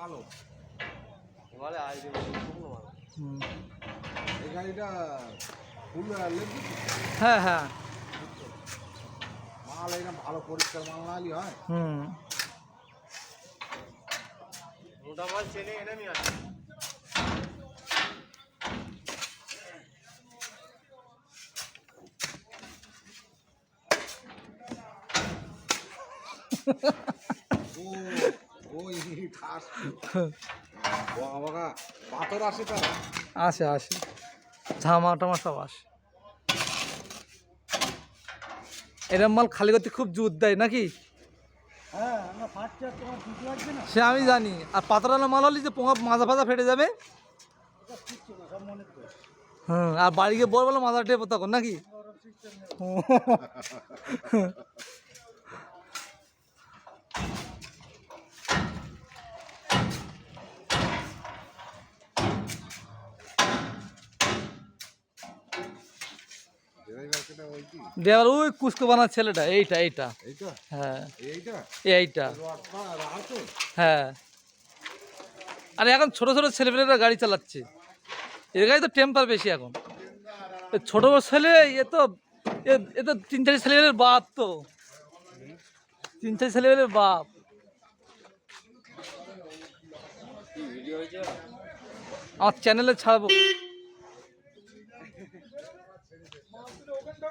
কালো এবারে আইডি শুকনো মাল হুম। এই গাড়িটা ফুল হ্যাঁ হ্যাঁ। মাল এরকম ভালো পরিষ্কার মাল না হয়। হুম। মোটা মাল চেনে এনে নিয়ে আসে আসে আসে ঝামা টামা সব আসে এরম মাল খালি করতে খুব জুত দেয় নাকি হ্যাঁ সে আমি জানি আর পাতরালা মাল হলে যে পোঙা মাজা ফাজা ফেটে যাবে মনে হুম আর বাড়ি গিয়ে বল বলে মাথা টেপো তখন নাকি ড্রাইভারটা ওই কুস্কো বানার ছেলেটা এইটা এইটা। হ্যাঁ। এইটা? হ্যাঁ। আর এখন ছোট ছোট ছেলেপেলেরা গাড়ি চালাচ্ছে। এর গাড়ি তো টেম্পার বেশি এখন। ছোট ছেলে এ তো এ- তো তিন চারি ছেলেপেলের বাপ তো। তিন চারি ছেলেপেলের বাপ। আমার চ্যানেলে ছাড়বো।